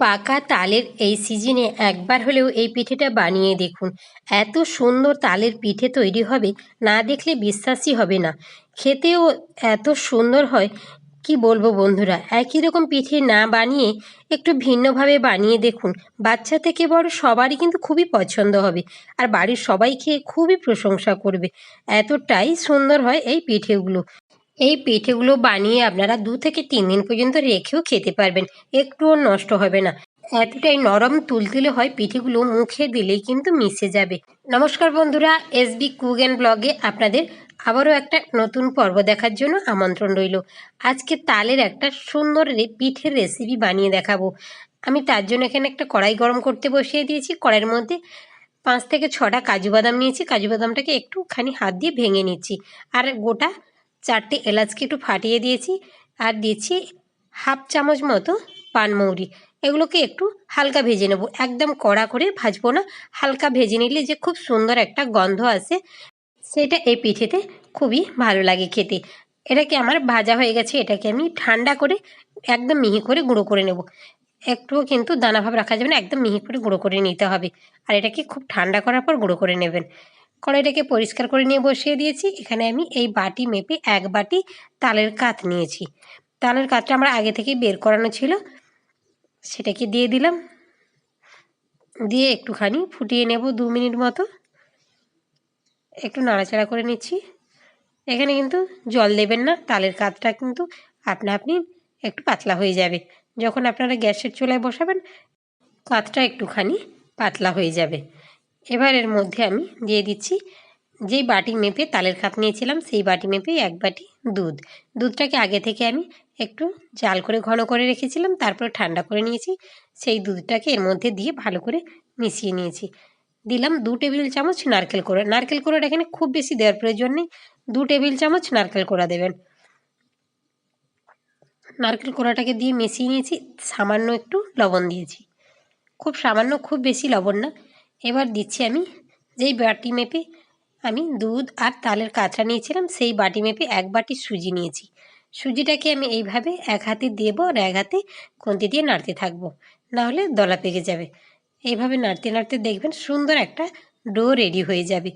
পাকা তালের এই সিজনে একবার হলেও এই পিঠেটা বানিয়ে দেখুন। এত সুন্দর তালের পিঠে তৈরি হবে, না দেখলে বিশ্বাসই হবে না। খেতেও এত সুন্দর হয়, কি বলব বন্ধুরা? একই রকম পিঠে না বানিয়ে একটু ভিন্নভাবে বানিয়ে দেখুন। বাচ্চা থেকে বড় সবারই কিন্তু খুবই পছন্দ হবে, আর বাড়ির সবাই খেয়ে খুবই প্রশংসা করবে। এতটাই সুন্দর হয় এই পিঠেগুলো। এই পিঠেগুলো বানিয়ে আপনারা দু থেকে তিন দিন পর্যন্ত রেখেও খেতে পারবেন। একটুও নষ্ট হবে না। এতটাই নরম তুলতুলে হয় পিঠেগুলো, মুখে দিলেই কিন্তু মিশে যাবে। নমস্কার বন্ধুরা এসবি কুক অ্যান্ড ব্লগে আপনাদের আবারও একটা নতুন পর্ব দেখার জন্য আমন্ত্রণ রইল। আজকে তালের একটা সুন্দর পিঠের রেসিপি বানিয়ে দেখাবো। আমি তার জন্য এখানে একটা কড়াই গরম করতে বসিয়ে দিয়েছি। কড়াইয়ের মধ্যে পাঁচ থেকে ছটা কাজু বাদাম নিয়েছি। কাজু বাদামটাকে একটুখানি হাত দিয়ে ভেঙে নিচ্ছি। আর গোটা চারটে এলাচকে একটু ফাটিয়ে দিয়েছি আর দিয়েছি হাফ চামচ মতো পানমৌরি এগুলোকে একটু হালকা ভেজে নেব। একদম কড়া করে ভাজবো না। হালকা ভেজে নিলে যে খুব সুন্দর একটা গন্ধ আসে, সেটা এই পিঠেতে খুবই ভালো লাগে খেতে। এটাকে আমার ভাজা হয়ে গেছে, এটাকে আমি ঠান্ডা করে একদম মিহি করে গুঁড়ো করে নেব। একটুও কিন্তু দানা ভাব রাখা যাবে না, একদম মিহি করে গুঁড়ো করে নিতে হবে। আর এটাকে খুব ঠান্ডা করার পর গুঁড়ো করে নেবেন। কড়াইটাকে পরিষ্কার করে নিয়ে বসিয়ে দিয়েছি। এখানে আমি এই বাটি মেপে এক বাটি তালের কাত নিয়েছি। তালের কাতটা আমার আগে থেকেই বের করানো ছিল। সেটাকে দিয়ে দিলাম। দিয়ে একটুখানি ফুটিয়ে নেব দু মিনিট মতো। একটু নাড়াচাড়া করে নিচ্ছি। এখানে কিন্তু জল দেবেন না, তালের কাতটা কিন্তু আপনা আপনি একটু পাতলা হয়ে যাবে। যখন আপনারা গ্যাসের চুলায় বসাবেন কাতটা একটুখানি পাতলা হয়ে যাবে। এবার এর মধ্যে আমি দিয়ে দিচ্ছি যেই বাটি মেপে তালের কাপ নিয়েছিলাম, সেই বাটি মেপে এক বাটি দুধ। দুধটাকে আগে থেকে আমি একটু জাল করে ঘন করে রেখেছিলাম, তারপরে ঠান্ডা করে নিয়েছি, সেই দুধটাকে এর মধ্যে দিয়ে ভালো করে মিশিয়ে নিয়েছি। দিলাম দু টেবিল চামচ নারকেল কোড়া। নারকেল কোড়াটা এখানে খুব বেশি দেওয়ার প্রয়োজন নেই, দু টেবিল চামচ নারকেল কোড়া দেবেন। নারকেল কোড়াটাকে দিয়ে মিশিয়ে নিয়েছি, সামান্য একটু লবণ দিয়েছি। খুব সামান্য, খুব বেশি লবণ না এবার দিচ্ছি আমি যেই বাটি মেপে আমি দুধ আর তালের কাঁচা নিয়েছিলাম, সেই বাটি মেপে এক বাটি সুজি নিয়েছি। সুজিটাকে আমি এইভাবে এক হাতে দেবো আর এক হাতে খুন্তি দিয়ে নাড়তে থাকব। নাহলে দলা পেকে যাবে। এইভাবে নাড়তে নাড়তে দেখবেন সুন্দর একটা ডো রেডি হয়ে যাবে।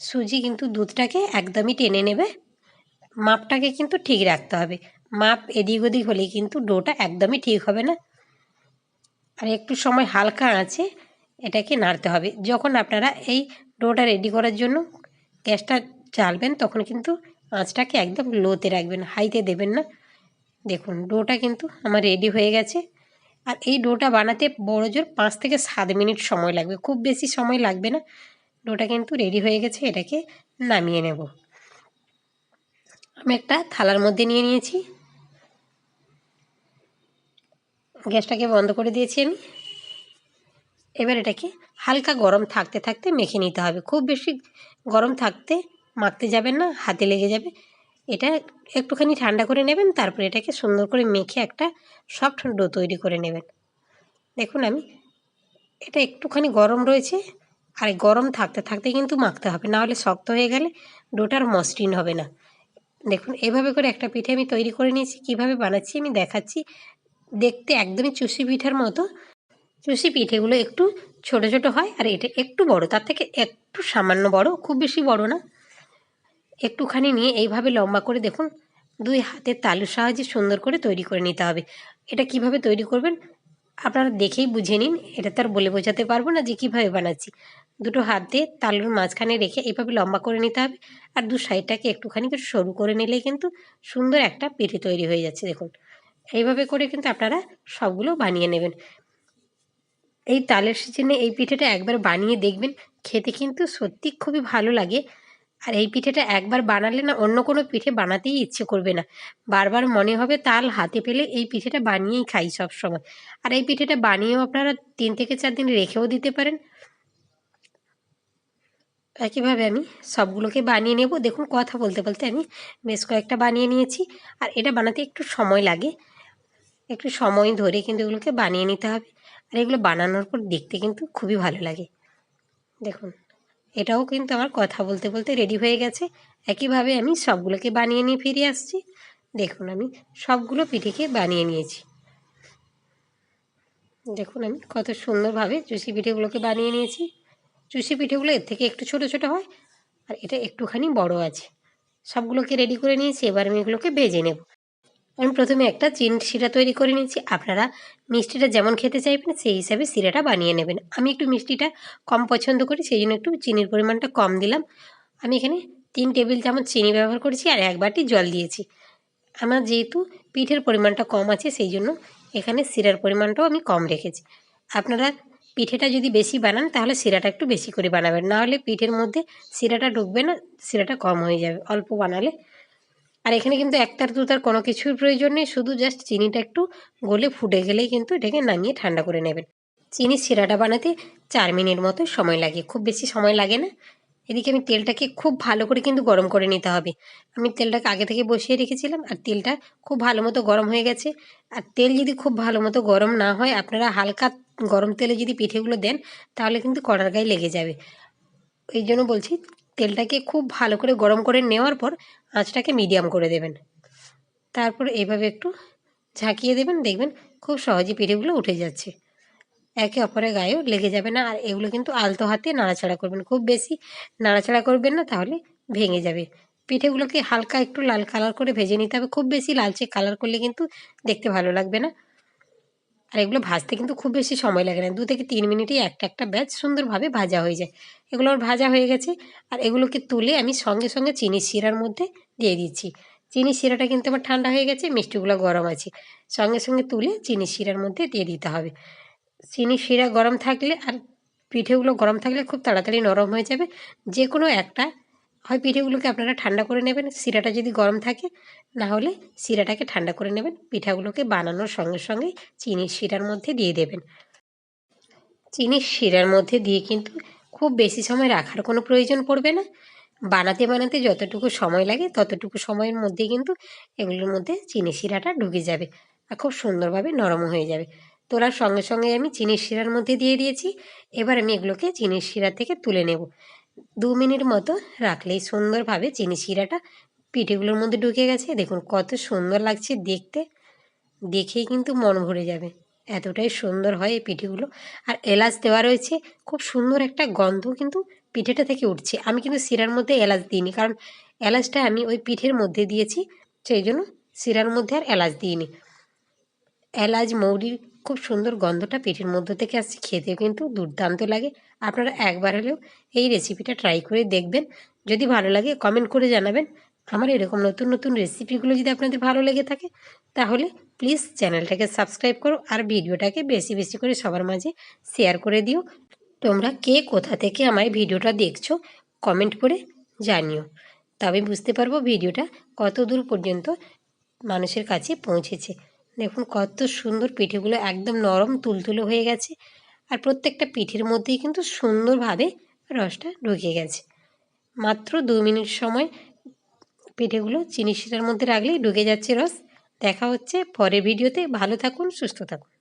সুজি কিন্তু দুধটাকে একদমই টেনে নেবে। মাপটাকে কিন্তু ঠিক রাখতে হবে। মাপ এদিক ওদিক হলে কিন্তু ডোটা একদমই ঠিক হবে না। আর একটু সময় হালকা আঁচে এটাকে নাড়তে হবে। যখন আপনারা এই ডোটা রেডি করার জন্য গ্যাসটা চালবেন, তখন কিন্তু আঁচটাকে একদম লোতে রাখবেন হাইতে দেবেন না। দেখুন, ডোটা কিন্তু আমার রেডি হয়ে গেছে। আর এই ডোটা বানাতে বড় জোর পাঁচ থেকে সাত মিনিট সময় লাগবে। খুব বেশি সময় লাগবে না। ডোটা কিন্তু রেডি হয়ে গেছে, এটাকে নামিয়ে নেব। আমি একটা থালার মধ্যে নিয়ে নিয়েছি। গ্যাসটাকে বন্ধ করে দিয়েছি আমি। এবার এটাকে হালকা গরম থাকতে থাকতে মেখে নিতে হবে। খুব বেশি গরম থাকতে মাখতে যাবেন না, হাতে লেগে যাবে। এটা একটুখানি ঠান্ডা করে নেবেন, তারপরে এটাকে সুন্দর করে মেখে একটা সফট ডো তৈরি করে নেবেন। দেখুন আমি, এটা একটুখানি গরম রয়েছে, আর গরম থাকতে থাকতে কিন্তু মাখতে হবে না হলে শক্ত হয়ে গেলে ডোটার মসৃণ হবে না। দেখুন, এভাবে করে একটা পিঠে আমি তৈরি করে নিয়েছি, কীভাবে বানাচ্ছি আমি দেখাচ্ছি। দেখতে একদমই চুষি পিঠার মতো চুষি পিঠেগুলো একটু ছোট ছোট হয় আর এটা একটু বড়, তার থেকে একটু সামান্য বড়, খুব বেশি বড় না। একটুখানি নিয়ে এইভাবে লম্বা করে দেখুন, দুই হাতের তালুর সাহায্যে সুন্দর করে তৈরি করে নিতে হবে। এটা কীভাবে তৈরি করবেন আপনারা দেখেই বুঝে নিন, এটা তো আর বলে বোঝাতে পারব না যে কীভাবে বানাচ্ছি। দুটো হাত দিয়ে তালুর মাঝখানে রেখে এইভাবে লম্বা করে নিতে হবে আর দু সাইডটাকে একটুখানি করে সরু করে নিলেই কিন্তু সুন্দর একটা পিঠে তৈরি হয়ে যাচ্ছে, দেখুন। এইভাবে করে কিন্তু আপনারা সবগুলো বানিয়ে নেবেন। এই তালের সিজনে এই পিঠেটা একবার বানিয়ে দেখবেন, খেতে কিন্তু সত্যি খুবই ভালো লাগে। আর এই পিঠেটা একবার বানালে না অন্য কোনো পিঠে বানাতেই ইচ্ছে করবে না। বারবার মনে হবে তাল হাতে পেলে এই পিঠেটা বানিয়েই খাই সব সময় আর এই পিঠেটা বানিয়েও আপনারা তিন থেকে চার দিন রেখেও দিতে পারেন। একইভাবে আমি সবগুলোকে বানিয়ে নেব। দেখুন কথা বলতে বলতে আমি বেশ কয়েকটা বানিয়ে নিয়েছি। আর এটা বানাতে একটু সময় লাগে। একটু সময় ধরে কিন্তু এগুলোকে বানিয়ে নিতে হবে। আর এগুলো বানানোর পর দেখতে কিন্তু খুবই ভালো লাগে। দেখুন, এটাও কিন্তু আমার কথা বলতে বলতে রেডি হয়ে গেছে। একইভাবে আমি সবগুলোকে বানিয়ে নিয়ে ফিরে আসছি। দেখুন, আমি সবগুলো পিঠেকে বানিয়ে নিয়েছি। দেখুন, আমি কত সুন্দরভাবে চুষি পিঠেগুলোকে বানিয়ে নিয়েছি। চুষি পিঠেগুলো এর থেকে একটু ছোট ছোট হয়, আর এটা একটুখানি বড় আছে। সবগুলোকে রেডি করে নিয়েছি, এবার আমি এগুলোকে ভেজে নেব। আমি প্রথমে একটা চিনি শিরা তৈরি করে নিয়েছি। আপনারা মিষ্টিটা যেমন খেতে চাইবেন, সেই হিসাবে শিরাটা বানিয়ে নেবেন। আমি একটু মিষ্টিটা কম পছন্দ করি সেই জন্য একটু চিনির পরিমাণটা কম দিলাম। আমি এখানে তিন টেবিল চামচ চিনি ব্যবহার করেছি আর এক বাটি জল দিয়েছি। আমার যেহেতু পিঠের পরিমাণটা কম আছে সেই জন্য এখানে শিরার পরিমাণটাও আমি কম রেখেছি। আপনারা পিঠেটা যদি বেশি বানান, তাহলে শিরাটা একটু বেশি করে বানাবেন। না হলে পিঠের মধ্যে শিরাটা ঢুকবে না, শিরাটা কম হয়ে যাবে। অল্প বানালে আর এখানে কিন্তু একতার, দুতার কোনো কিছুর প্রয়োজন নেই। শুধু জাস্ট চিনিটা একটু গলে ফুটে গেলেই কিন্তু এটাকে নামিয়ে ঠান্ডা করে নেবেন। চিনির শিরাটা বানাতে চার মিনিট মতো সময় লাগে। খুব বেশি সময় লাগে না। এদিকে আমি তেলটাকে খুব ভালো করে কিন্তু গরম করে নিতে হবে। আমি তেলটাকে আগে থেকে বসিয়ে রেখেছিলাম আর তেলটা খুব ভালো মতো গরম হয়ে গেছে। আর তেল যদি খুব ভালো মতো গরম না হয়, আপনারা হালকা গরম তেলে যদি পিঠেগুলো দেন, তাহলে কিন্তু কড়ার গায়ে লেগে যাবে। এই জন্য বলছি তেলটাকে খুব ভালো করে গরম করে নেওয়ার পর আঁচটাকে মিডিয়াম করে দেবেন। তারপর এভাবে একটু ঝাঁকিয়ে দেবেন, দেখবেন খুব সহজে পিঠেগুলো উঠে যাচ্ছে। একে অপরের গায়েও লেগে যাবে না, আর এগুলো কিন্তু আলতো হাতে নাড়াচাড়া করবেন। খুব বেশি নাড়াচাড়া করবেন না, তাহলে ভেঙে যাবে। পিঠেগুলোকে হালকা একটু লাল কালার করে ভেজে নিতে হবে। খুব বেশি লালচে কালার করলে কিন্তু দেখতে ভালো লাগবে না। আর এগুলো ভাজতে কিন্তু খুব বেশি সময় লাগে না। দু থেকে তিন মিনিটেই একটা একটা ব্যাচ সুন্দরভাবে ভাজা হয়ে যায়। এগুলো আমার ভাজা হয়ে গেছে। আর এগুলোকে তুলে আমি সঙ্গে সঙ্গে চিনি শিরার মধ্যে দিয়ে দিচ্ছি। চিনি শিরাটা কিন্তু আমার ঠান্ডা হয়ে গেছে, মিষ্টিগুলো গরম আছে। সঙ্গে সঙ্গে তুলে চিনি শিরার মধ্যে দিয়ে দিতে হবে। চিনি শিরা গরম থাকলে আর পিঠেগুলো গরম থাকলে খুব তাড়াতাড়ি নরম হয়ে যাবে। যে কোনো একটা, হয় পিঠেগুলোকে আপনারা ঠান্ডা করে নেবেন, শিরাটা যদি গরম থাকে, না হলে শিরাটাকে ঠান্ডা করে নেবেন, পিঠাগুলোকে বানানোর সঙ্গে সঙ্গে চিনির শিরার মধ্যে দিয়ে দেবেন। চিনির শিরার মধ্যে দিয়ে কিন্তু খুব বেশি সময় রাখার কোনো প্রয়োজন পড়বে না। বানাতে বানাতে যতটুকু সময় লাগে ততটুকু সময়ের মধ্যে কিন্তু এগুলোর মধ্যে চিনি শিরাটা ঢুকে যাবে আর খুব সুন্দরভাবে নরম হয়ে যাবে। তোলার সঙ্গে সঙ্গে আমি চিনির শিরার মধ্যে দিয়ে দিয়েছি। এবার আমি এগুলোকে চিনির শিরা থেকে তুলে নেব। দু মিনিট মতো রাখলেই সুন্দরভাবে চিনি শিরাটা পিঠেগুলোর মধ্যে ঢুকে গেছে। দেখুন কত সুন্দর লাগছে দেখতে। দেখেই কিন্তু মন ভরে যাবে। এতটাই সুন্দর হয় এই পিঠেগুলো। আর এলাচ দেওয়া রয়েছে, খুব সুন্দর একটা গন্ধ কিন্তু পিঠেটা থেকে উঠছে। আমি কিন্তু শিরার মধ্যে এলাচ দিইনি, কারণ এলাচটা আমি ওই পিঠের মধ্যে দিয়েছি, সেই জন্য শিরার মধ্যে আর এলাচ দিইনি। এলাচ মৌরির খুব সুন্দর গন্ধটা পিঠের মধ্য থেকে আসছে, খেতেও কিন্তু দুর্দান্ত লাগে। আপনারা একবার হলেও এই রেসিপিটা ট্রাই করে দেখবেন। যদি ভালো লাগে কমেন্ট করে জানাবেন। আমার এরকম নতুন নতুন রেসিপিগুলো যদি আপনাদের ভালো লেগে থাকে, তাহলে প্লিজ চ্যানেলটাকে সাবস্ক্রাইব করো আর ভিডিওটাকে বেশি বেশি করে সবার মাঝে শেয়ার করে দিও। তোমরা কে কোথা থেকে আমার ভিডিওটা দেখছ কমেন্ট করে জানিও। তবে বুঝতে পারব ভিডিওটা কত দূর পর্যন্ত মানুষের কাছে পৌঁছেছে। দেখুন কত সুন্দর পিঠেগুলো একদম নরম তুলতুলো হয়ে গেছে আর প্রত্যেকটা পিঠের মধ্যেই কিন্তু সুন্দরভাবে রসটা ঢুকে গেছে। মাত্র দু মিনিট সময় পিঠেগুলো চিনি শিরার মধ্যে রাখলেই ঢুকে যাচ্ছে রস। দেখা হচ্ছে পরের ভিডিওতে। ভালো থাকুন সুস্থ থাকুন।